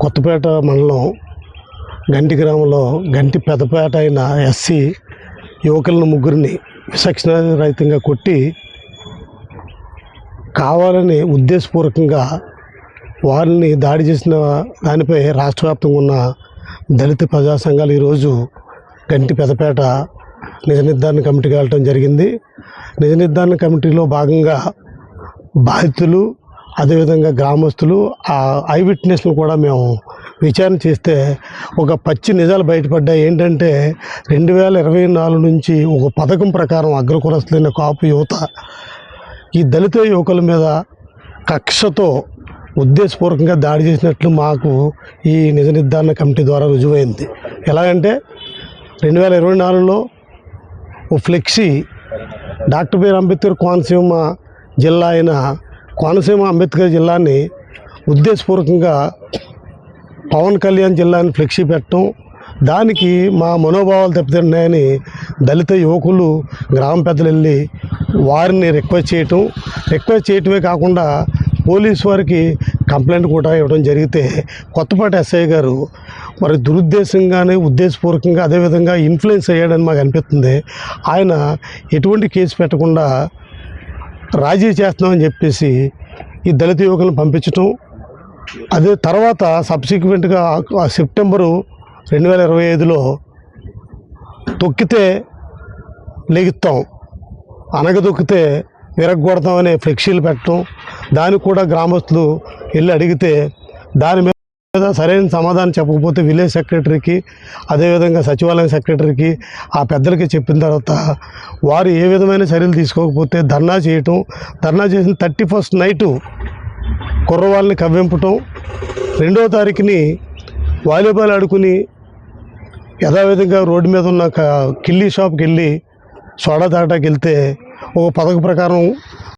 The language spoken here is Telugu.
కొత్తపేట మండలం గంటి గ్రామంలో గంటి పెదపేట అయిన ఎస్సీ యువకులను ముగ్గురిని విచక్షణ రహితంగా కొట్టి కావాలని ఉద్దేశపూర్వకంగా వారిని దాడి చేసిన దానిపై రాష్ట్ర వ్యాప్తంగా ఉన్న దళిత ప్రజా సంఘాలు ఈరోజు గంటి పెదపేట నిజ నిర్ధారణ కమిటీకి వెళ్ళటం జరిగింది. నిజ నిర్ధారణ కమిటీలో భాగంగా బాధితులు అదేవిధంగా గ్రామస్తులు ఆ ఐ విట్నెస్ను కూడా మేము విచారణ చేస్తే ఒక పచ్చి నిజాలు బయటపడ్డాయి. ఏంటంటే రెండు వేల ఇరవై నాలుగు నుంచి ఒక పథకం ప్రకారం అగ్రకులస్తులైన కాపు యువత ఈ దళిత యువకుల మీద కక్షతో ఉద్దేశపూర్వకంగా దాడి చేసినట్లు మాకు ఈ నిజ నిర్ధారణ కమిటీ ద్వారా రుజువైంది. ఎలాగంటే రెండు వేల ఇరవై నాలుగులో ఓ flexi doctor BR Ambedkar Konaseema జిల్లా అయిన కోనసీమ అంబేద్కర్ జిల్లాని ఉద్దేశపూర్వకంగా పవన్ కళ్యాణ్ జిల్లాని ఫ్లెక్సీ పెట్టడం దానికి మా మనోభావాలు దెబ్బతిన్నాయని దళిత యువకులు గ్రామ పెద్దలు వెళ్ళి వారిని రిక్వెస్ట్ చేయటం. రిక్వెస్ట్ చేయటమే కాకుండా పోలీస్ వారికి కంప్లైంట్ కూడా ఇవ్వడం జరిగితే కొత్తపాటి ఎస్ఐ గారు మరి దురుద్దేశంగానే ఉద్దేశపూర్వకంగా అదేవిధంగా ఇన్ఫ్లుయెన్స్ అయ్యాడని మాకు అనిపిస్తుంది. ఆయన ఎటువంటి కేసు పెట్టకుండా రాజీ చేస్తున్నామని చెప్పేసి ఈ దళిత యువకులను పంపించటం అదే తర్వాత సబ్సిక్వెంట్గా సెప్టెంబరు రెండు వేల ఇరవై ఐదులో తొక్కితే లెగుస్తాం అనగదొక్కితే విరగొడతాం అనే ఫ్లెక్సీలు పెట్టడం దానికి కూడా గ్రామస్తులు వెళ్ళి అడిగితే దాని మీద సరైన సమాధానం చెప్పకపోతే విలేజ్ సెక్రటరీకి అదేవిధంగా సచివాలయం సెక్రటరీకి ఆ పెద్దలకి చెప్పిన తర్వాత వారు ఏ విధమైన చర్యలు తీసుకోకపోతే ధర్నా చేయటం ధర్నా చేసిన థర్టీ ఫస్ట్ నైటు కుర్రవాళ్ళని కవ్వింపటం రెండవ తారీఖుని వాలీబాల్ ఆడుకుని యథావిధంగా రోడ్డు మీద ఉన్న కిల్లీ షాప్కి వెళ్ళి సోడా తాగటానికి వెళ్తే ఒక పథక ప్రకారం